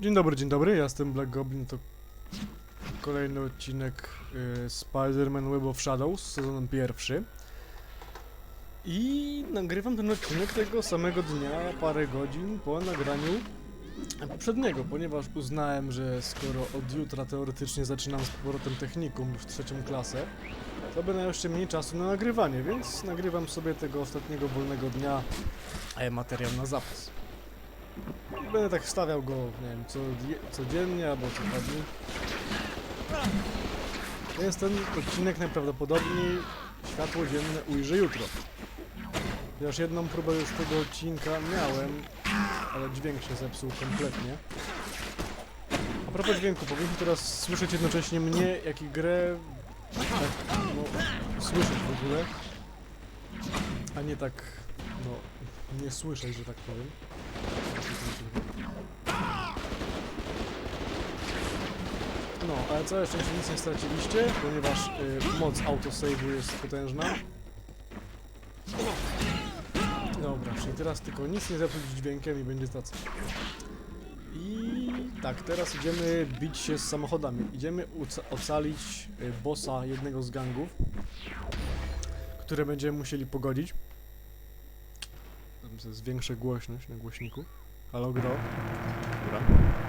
Dzień dobry, dzień dobry, ja jestem Black Goblin, to kolejny odcinek y, Spider-Man Web of Shadows, sezonem pierwszy. I nagrywam ten odcinek tego samego dnia, parę godzin po nagraniu poprzedniego, ponieważ uznałem, że skoro od jutra teoretycznie zaczynam z powrotem technikum w trzecią klasę, to będę jeszcze mniej czasu na nagrywanie, więc nagrywam sobie tego ostatniego wolnego dnia materiał na zapas. Będę tak wstawiał go, nie wiem, co, codziennie albo co dwa dni. Więc ten odcinek najprawdopodobniej światło dzienne ujrzy jutro. Chociaż jedną próbę już tego odcinka miałem, ale dźwięk się zepsuł kompletnie. A propos dźwięku, powinniśmy teraz słyszeć jednocześnie mnie, jak i grę, tak, no, słyszeć w ogóle, a nie tak, no, nie słyszeć, że tak powiem. No, ale całe szczęście nic nie straciliście, ponieważ y, moc autosave'u jest potężna. Dobra, czyli teraz tylko nic nie zepsuć dźwiękiem i będzie stacja. I tak, teraz idziemy bić się z samochodami. Idziemy ocalić y, bossa jednego z gangów, które będziemy musieli pogodzić. Zwiększę głośność na głośniku. Halo, gro? Dobra.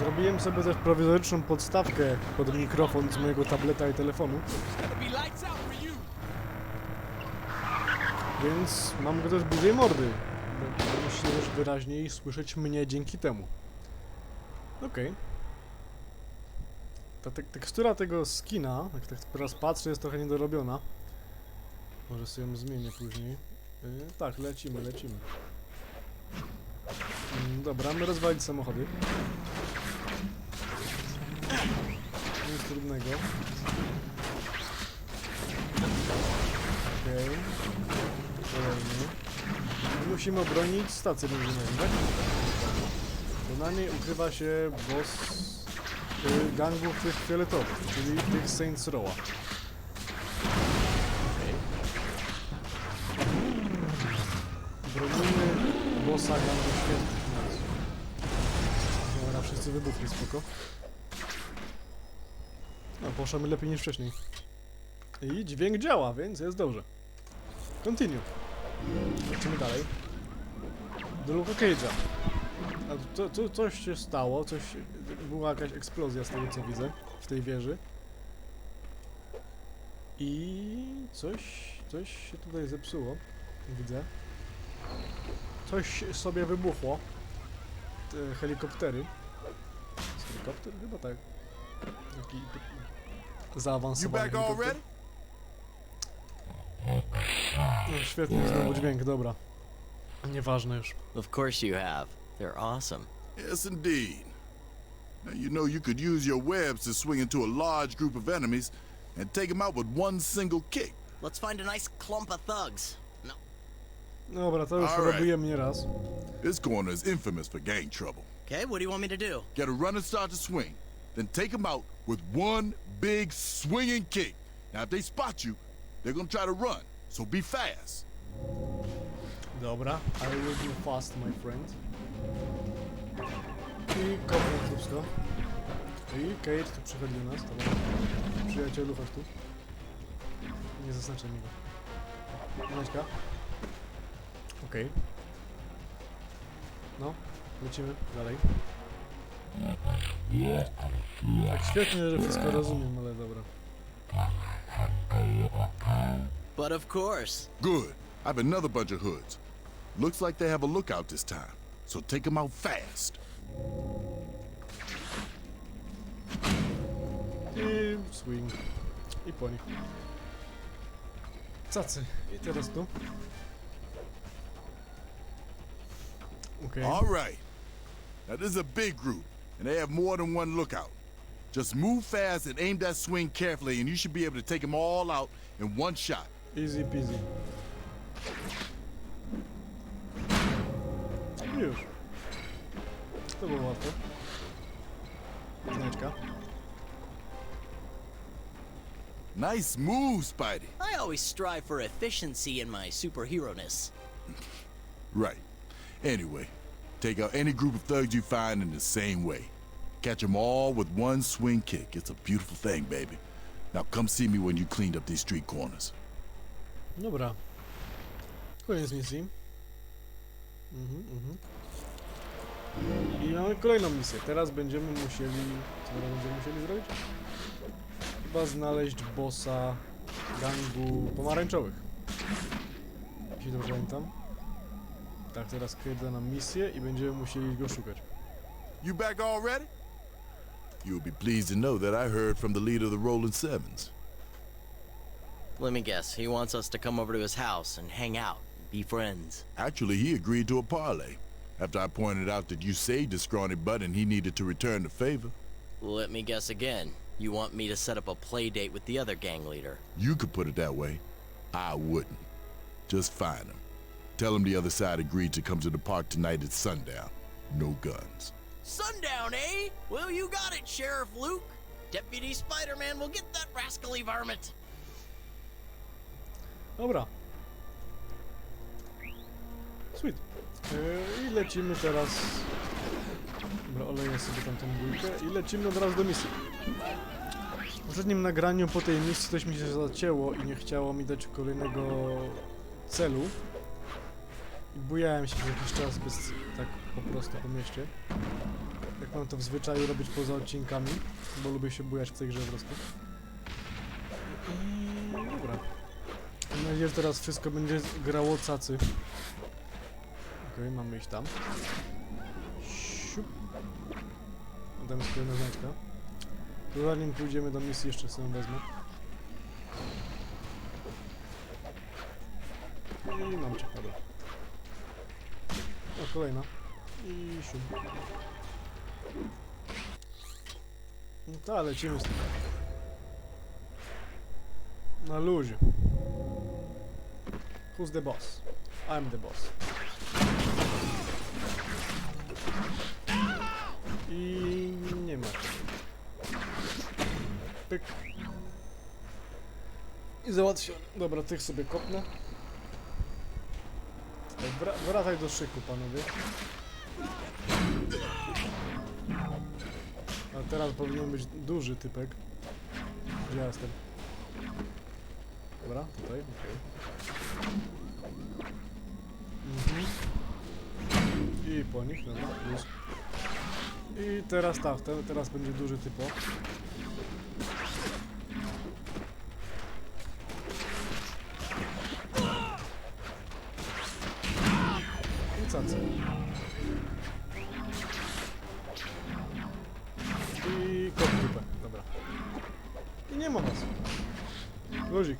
Zrobiłem sobie też prowizoryczną podstawkę pod mikrofon z mojego tableta i telefonu, więc mam go też bliżej mordy. Musicie też wyraźniej słyszeć mnie dzięki temu. Okej. Ta tek tekstura tego skina, jak tak teraz patrzę, jest trochę niedorobiona. Może sobie ją zmienię później. Yy, tak, lecimy, lecimy. Mm, dobra, my rozwalić samochody. Nic trudnego. Okej. Kolejny. I Musimy obronić stację benzynową, tak? Bo na niej ukrywa się boss y, gangów tych fioletowych, czyli tych Saints Row'a. Bronimy bossa gangu świętych. Dobra, wszyscy wybuchli, spoko. No, poszamy lepiej niż wcześniej. I dźwięk działa, więc jest dobrze. Continue. Lecimy dalej. Do Luka Cage'a. A to, to, coś się stało, coś... Była jakaś eksplozja z tego co widzę w tej wieży. I coś, coś się tutaj zepsuło. Widzę. Coś sobie wybuchło. Te helikoptery. Helikopter? Chyba tak. Taki You zaawansowany back helikopter. already? No, świetnie, znowu dźwięk, dobra. Nieważne już. Of course you have. They're awesome. Yes, indeed. Now, you know you could use your webs to swing into a large group of enemies and take them out with one single kick. Let's find a nice clump of thugs. No, Dobra, to już Alright. robiłem nieraz. This corner is infamous for gang trouble. okay, what do you want me to do? Get a run and start to swing, then take them out with one big swinging kick. Now, if they spot you, they're gonna try to run, so be fast. Dobra, I will be fast, my friend. I kopnę kiepsko. I Kate tu przychodzi do nas, dobra. Przyjacielu, chodź tu. Nie zaznaczaj mi go. Maćka. Okej. No, lecimy dalej. Tak świetnie, że wszystko rozumiem, ale dobra. But of course. Good. I have another bunch of hoods. Looks like they have a lookout this time, so take them out fast. I swing. I po nich. Cacy. I teraz tu. Okej. All right. Now, this is a big group, and they have more than one lookout. Just move fast and aim that swing carefully, and you should be able to take them all out in one shot. Easy peasy. I Już. To było łatwo. Znaczka. Nice move, Spidey. I always strive for efficiency in my superhero-ness. Right. Anyway, take out any group of thugs you find in the same way. Catch them all with one swing kick. It's a beautiful thing, baby. Now come see me when you cleaned up these street corners. Dobra. Koniec misji. Mhm, mhm. I mamy kolejną misję. Teraz będziemy musieli... Co teraz będziemy musieli zrobić? Chyba znaleźć bossa gangu pomarańczowych. Jeśli dobrze pamiętam. Tak, teraz kryda nam misję i będziemy musieli go szukać. You back already? You'll be pleased to know that I heard from the leader of the Rolling Sevens. Let me guess. He wants us to come over to his house and hang out, be friends. Actually, he agreed to a parley after I pointed out that you saved his scrawny butt and he needed to return the favor. Let me guess again. You want me to set up a play date with the other gang leader? You could put it that way. I wouldn't. Just find him. Tell him the other side agreed to come to the park tonight at sundown. No guns. Sundown, eh? Well, you got it, Sheriff Luke. Deputy Spider-Man will get that rascally varmint. Dobra. Sweet. Yy, I lecimy teraz... Dobra, oleję sobie tam tą bójkę i lecimy od razu do misji. W poprzednim nagraniu po tej misji coś mi się zacięło i nie chciało mi dać kolejnego celu. I bujałem się jakiś czas bez, tak po prostu po mieście. Jak mam to w zwyczaju robić poza odcinkami, bo lubię się bujać w tej grze po prostu. Dobra. Mam nadzieję, że teraz wszystko będzie grało cacy. Okej, mamy iść tam. Siup. A Tam jest kolejna znaczka. To zanim pójdziemy do misji, jeszcze sobie wezmę. I mam czekadło. Kolejna. I siup. No tak, lecimy z tym. Na luzie. Who's the boss? I'm the boss. I nie ma. Pyk. I załatwiony. Dobra, tych sobie kopnę. Wra wracaj do szyku, panowie. A teraz powinien być duży typek. Gdzie ja jestem? Dobra, tutaj, okej. Mhm. I po nich, dobra, plus. I teraz tak, te, teraz będzie duży typo. I kot dupę, dobra. I nie ma was. Luzik.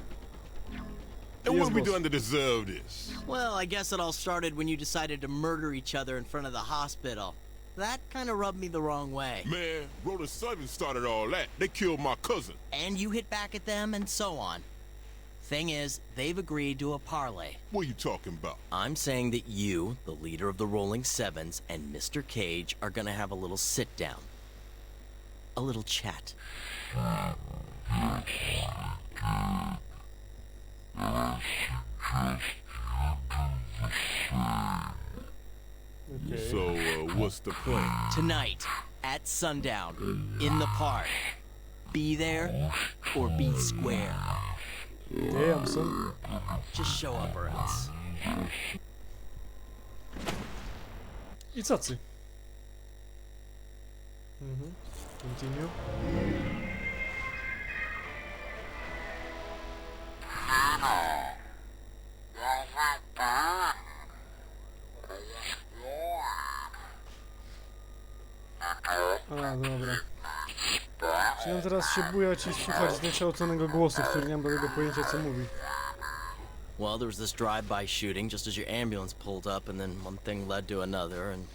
And Yes, what we boss. doing to deserve this? Well, I guess it all started when you decided to murder each other in front of the hospital. That kind of rubbed me the wrong way. Man, Rolling Seven started all that. They killed my cousin. And you hit back at them, and so on. Thing is, they've agreed to a parlay. What are you talking about? I'm saying that you, the leader of the Rolling Sevens, and Mr. Cage are gonna have a little sit down. A little chat. Okej. So, uh, what's the plan? Tonight, at sundown, in the park. Be there or be square. Damn, son. Just show up or else. I cacy. Mhm. Continue. Teraz się słuchać zniekształconego głosu, który nie mam pojęcia co mówi. Well, there was this drive-by shooting just as your ambulance pulled up, and then one thing led to another, and.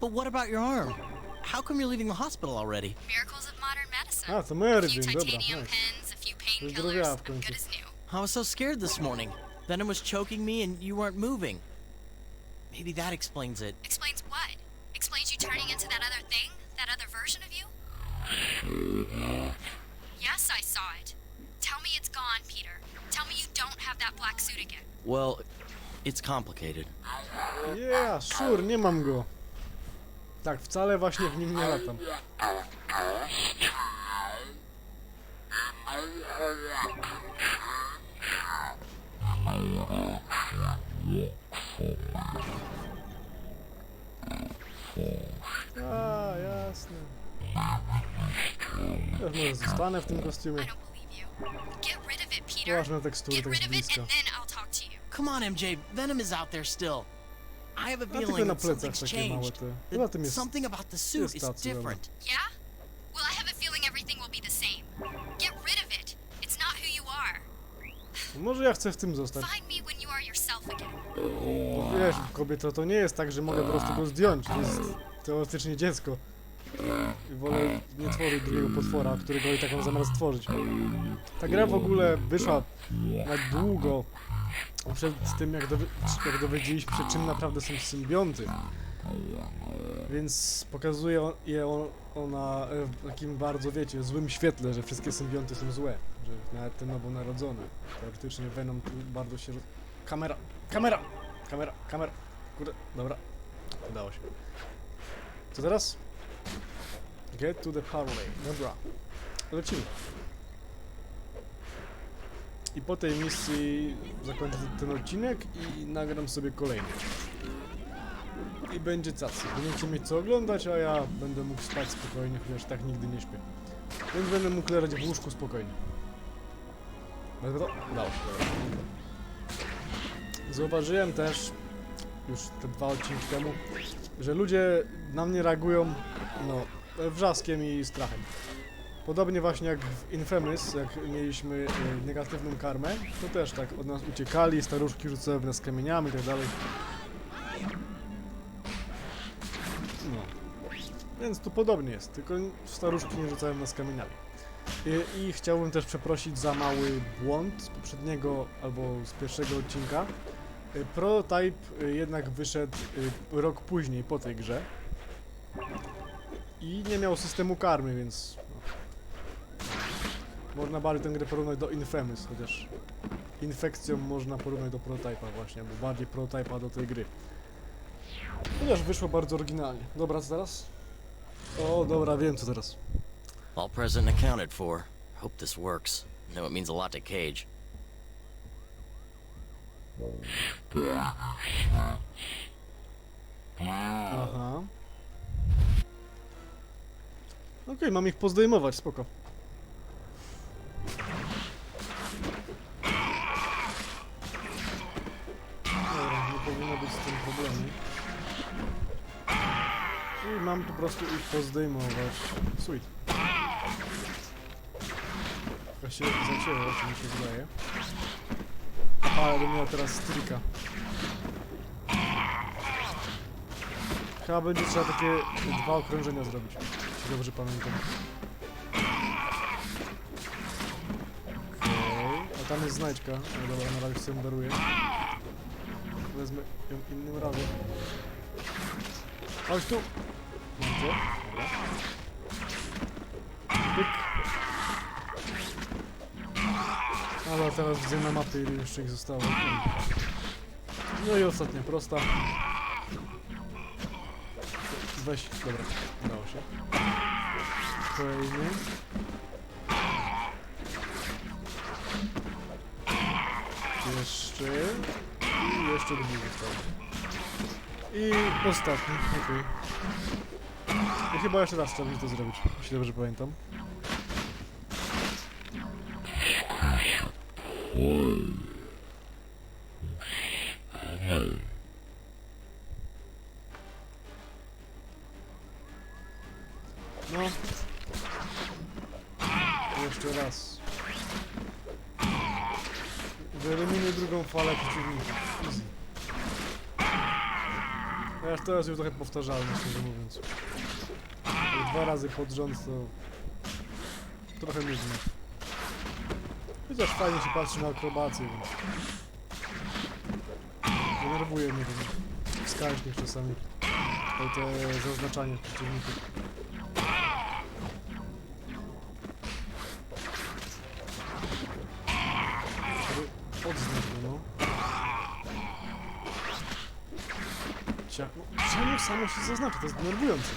But what about your arm? How come you're leaving the hospital already? Miracles of modern medicine. A, to a few Mervyn, dobra, titanium pins, a few painkillers, Wyzdrowiała w końcu. good as new. I was so scared this morning. Venom was choking me, and you weren't moving. Maybe that explains it. Explains what? Explains you turning into that other thing? That other version of you? Yes, I saw it. Tell me it's gone, Peter. Tell me you don't have that black suit again. Well, it's complicated. Yeah, sure, nie mam go. Tak, wcale właśnie w nim nie latam. A, jasne. Ja może zostanę w tym kostiumie. Ważne tekstury tak z bliska. Come on, MJ. Venom is out there still. I have a tylko feeling na that plecach something's takie małe changed. te. Tym jest... something about the suit jest is tacy, different. Yeah? Well, I have a feeling everything will be the same. Get rid of it. It's not who you are. Może ja chcę w tym zostać. Find me when you are yourself again. Bo wiesz, kobieto, to nie jest tak, że mogę po prostu go zdjąć. To jest teoretycznie dziecko. I wolę nie tworzyć drugiego potwora, którego i tak mam zamiar stworzyć. Ta gra w ogóle wyszła na długo przed tym, jak, dowi jak dowiedzieliśmy się, czym naprawdę są symbionty. Więc pokazuje on- je on, ona e, w takim bardzo, wiecie, złym świetle, że wszystkie symbionty są złe. Że nawet te nowonarodzone. Teoretycznie Venom bardzo się... Kamera! Kamera! Kamera! Kamera! Kurde, dobra. Udało się. Co teraz? Get to the parley. Dobra. Lecimy. I po tej misji zakończę ten odcinek i nagram sobie kolejny. I będzie cacy. Będziecie mieć co oglądać, a ja będę mógł spać spokojnie, chociaż tak nigdy nie śpię. Więc będę mógł leżeć w łóżku spokojnie. Będę to? Dobra. Zauważyłem też już te dwa odcinki temu, że ludzie na mnie reagują no, wrzaskiem i strachem. Podobnie właśnie jak w Infamous, jak mieliśmy e, negatywną karmę, to też tak od nas uciekali, staruszki rzucały w nas kamieniami i tak dalej. No. Więc tu podobnie jest, tylko staruszki nie rzucają nas kamieniami. I, I chciałbym też przeprosić za mały błąd z poprzedniego albo z pierwszego odcinka. Y, Prototype jednak wyszedł rok później po tej grze. I nie miał systemu karmy, więc. Można bardziej tę grę porównać do Infamous, chociaż infekcją można porównać do Prototype'a właśnie, albo bardziej Prototype'a do tej gry. Chociaż wyszło bardzo oryginalnie. Dobra, co teraz? O, dobra, wiem co teraz. All present and accounted for. Hope this works. Know it means a lot to Cage. Aha. Okej, mam ich pozdejmować, spoko. I mam po prostu ich pozdejmować. Sweet. Się zacięło, czy mi się zdaje. Aha, ale miał teraz strika. Chyba będzie trzeba takie dwa okrążenia zrobić, jeśli dobrze pamiętam. Okej, a tam jest znajdźka. No dobra, na razie sobie daruję. Wezmę ją innym razem. Chodź tu! Cię. Dobra. Pyk. Ale teraz widzę na mapie ile jeszcze ich zostało. No i ostatnia prosta. Weź, dobra, udało się. Kolejny. Jeszcze. I jeszcze drugi został. I ostatni, okej. I chyba jeszcze raz trzeba będzie to zrobić, jeśli dobrze pamiętam. No. Jeszcze raz. Wyeliminuj drugą falę przeciwnika. Easy. Ja już teraz już trochę powtarzalne, szczerze mówiąc. Ale Dwa razy pod rząd to... Trochę nudne. Chociaż fajnie się patrzy na akrobację, więc... Denerwuje mnie ten wskaźnik czasami. To te zaznaczanie przeciwników. No, czemu samo się zaznacza? To jest denerwujące.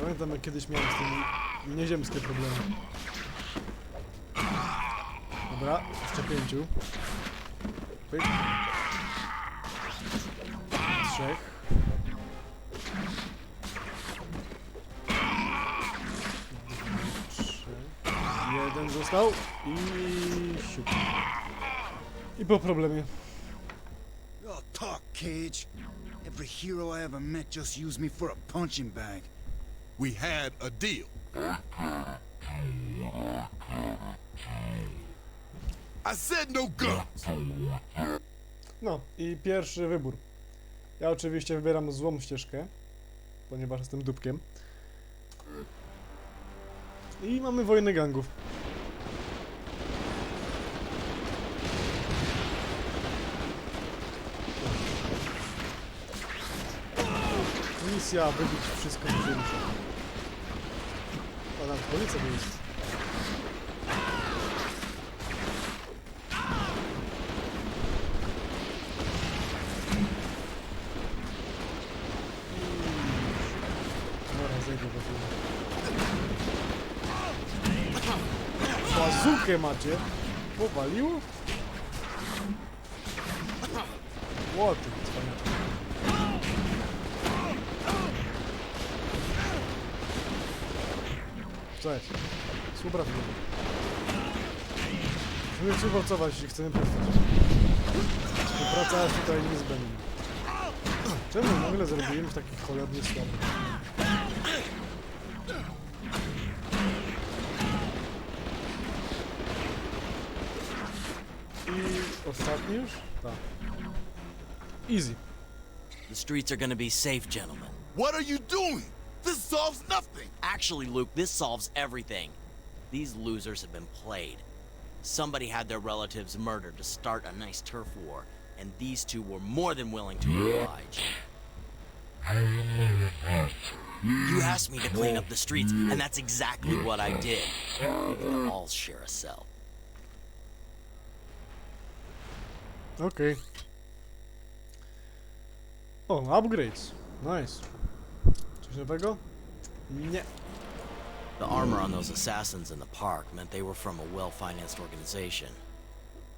Pamiętam jak kiedyś miałem z tym nieziemskie problemy. Dobra, jeszcze pięciu. Pyk. Trzech. Jeden został i siup. I po problemie. Oh, talk, Cage. Every hero I ever met just used me for a punching bag. We had a deal. I said no guns. No i pierwszy wybór. Ja oczywiście wybieram złą ścieżkę, ponieważ jestem dupkiem. I mamy wojnę gangów. Misja wybić wszystko się rusza. O, nawet policja jest. Bazukę macie? Powaliło? Łoty, Cześć. Współpracuj. Musimy współpracować, jeśli chcemy przetrwać. Współpraca jest tutaj niezbędna. Czemu nagle zrobiłem taki cholernie słaby? I ostatni już? Tak. Easy. The streets are gonna be safe, gentlemen. What are you doing? This solves nothing. Actually, Luke, this solves everything. These losers have been played. Somebody had their relatives murdered to start a nice turf war, and these two were more than willing to oblige. You asked me to clean up the streets, and that's exactly what I did. We can all share a cell. Okay. Oh, upgrades. Nice. Coś nowego? Nie. The armor on those assassins in the park meant they were from a well-financed organization.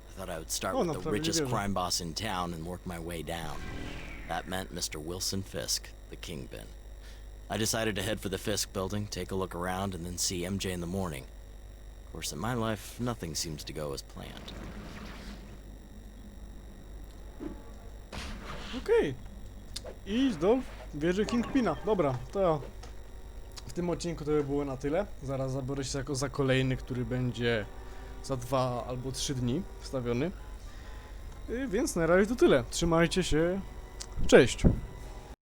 I thought I would start Oh, with the prawie richest wierzę. crime boss in town and work my way down. That meant Mr. Wilson Fisk, the kingpin. I decided to head for the Fisk building, take a look around, and then see MJ in the morning. Of course, in my life, nothing seems to go as planned. Okej. Idź do wieży Kingpina. Dobra, to w tym odcinku to by było na tyle. Zaraz zabiorę się jako za kolejny, który będzie za dwa albo trzy dni wstawiony. Y, Więc na razie to tyle. Trzymajcie się. Cześć.